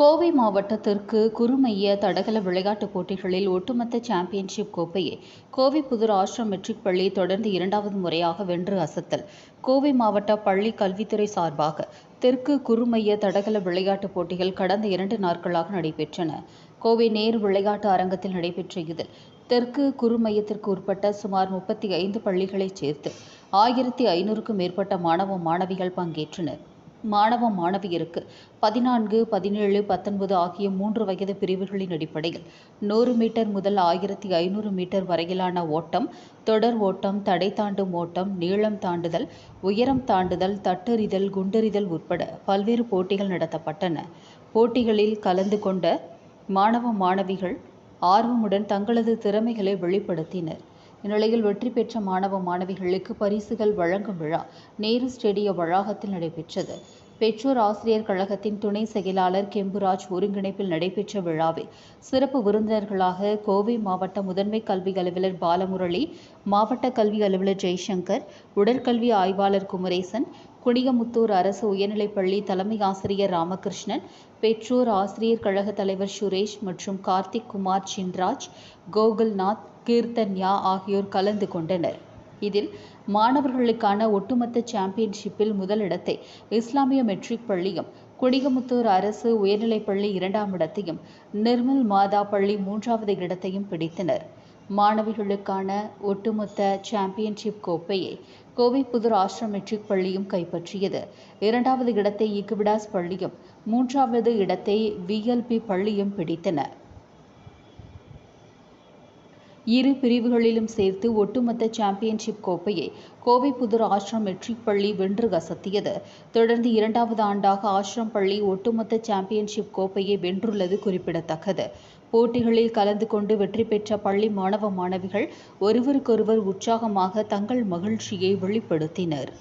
கோவை மாவட்டத்திற்கு குறுமைய தடகள விளையாட்டுப் போட்டிகளில் ஒட்டுமொத்த சாம்பியன்ஷிப் கோப்பையை கோவை புதூர் ஆஷ்ரம் மெட்ரிக் பள்ளி தொடர்ந்து இரண்டாவது முறையாக வென்று அசத்தல். கோவை மாவட்ட பள்ளி கல்வித்துறை சார்பாக தெற்கு குறுமைய தடகள விளையாட்டுப் போட்டிகள் கடந்த இரண்டு நாட்களாக நடைபெற்றன. கோவை நேரு விளையாட்டு அரங்கத்தில் நடைபெற்ற இதில் தெற்கு குறுமையத்திற்கு உட்பட்ட சுமார் முப்பத்தி ஐந்து பள்ளிகளைச் சேர்த்து ஆயிரத்தி ஐநூறுக்கும் மேற்பட்ட மாணவ மாணவிகள் பங்கேற்றனர். மாணவ மாணவியருக்கு பதினான்கு பதினேழு பத்தொன்பது ஆகிய மூன்று வயது பிரிவுகளின் அடிப்படையில் நூறு மீட்டர் முதல் ஆயிரத்தி ஐநூறு மீட்டர் வரையிலான ஓட்டம் தொடர் ஓட்டம் தடை தாண்டும் ஓட்டம் நீளம் தாண்டுதல் உயரம் தாண்டுதல் தட்டெறிதல் குண்டெறிதல் உட்பட பல்வேறு போட்டிகள் நடத்தப்பட்டன. போட்டிகளில் கலந்து கொண்ட மாணவ மாணவிகள் ஆர்வமுடன் தங்களது திறமைகளை வெளிப்படுத்தினர். இந்நிலையில் வெற்றி பெற்ற மாணவ மாணவிகளுக்கு பரிசுகள் வழங்கும் விழா நேரு ஸ்டேடிய வளாகத்தில் நடைபெற்றது. பெற்றோர் ஆசிரியர் கழகத்தின் துணை செயலாளர் கெம்புராஜ் ஒருங்கிணைப்பில் நடைபெற்ற விழாவில் சிறப்பு விருந்தினர்களாக கோவை மாவட்ட முதன்மை கல்வி அலுவலர் பாலமுரளி மாவட்ட கல்வி அலுவலர் ஜெய்சங்கர் உடற்கல்வி ஆய்வாளர் குமரேசன் குணியமுத்தூர் அரசு உயர்நிலைப்பள்ளி தலைமை ஆசிரியர் ராமகிருஷ்ணன் பெற்றோர் ஆசிரியர் கழக தலைவர் சுரேஷ் மற்றும் கார்த்திக் குமார் சின்ராஜ் கோகுல்நாத் கீர்த்தன்யா ஆகியோர் கலந்து கொண்டனர். இதில் மாணவர்களுக்கான ஒட்டுமொத்த சாம்பியன்ஷிப்பில் முதலிடத்தை இஸ்லாமிய மெட்ரிக் பள்ளியும் குடிகமுத்தூர் அரசு உயர்நிலைப் பள்ளி இரண்டாம் இடத்தையும் நிர்மல் மாதா பள்ளி மூன்றாவது இடத்தையும் பிடித்தனர். மாணவிகளுக்கான ஒட்டுமொத்த சாம்பியன்ஷிப் கோப்பையை கோவை புதூர் ஆஷ்ரம் மெட்ரிக் பள்ளியும் கைப்பற்றியது. இரண்டாவது இடத்தை இக்குவிடாஸ் பள்ளியும் மூன்றாவது இடத்தை விஎல்பி பள்ளியும் பிடித்தன. இரு பிரிவுகளிலும் சேர்த்து ஒட்டுமொத்த சாம்பியன்ஷிப் கோப்பையை கோவை புதூர் ஆஷ்ரம் மெட்ரிக் பள்ளி வென்று கசத்தியது. தொடர்ந்து இரண்டாவது ஆண்டாக ஆஷ்ரம் பள்ளி ஒட்டுமொத்த சாம்பியன்ஷிப் கோப்பையை வென்றுள்ளது குறிப்பிடத்தக்கது. போட்டிகளில் கலந்து கொண்டு வெற்றி பெற்ற பள்ளி மாணவ மாணவிகள் ஒருவருக்கொருவர் உற்சாகமாக தங்கள் மகிழ்ச்சியை வெளிப்படுத்தினர்.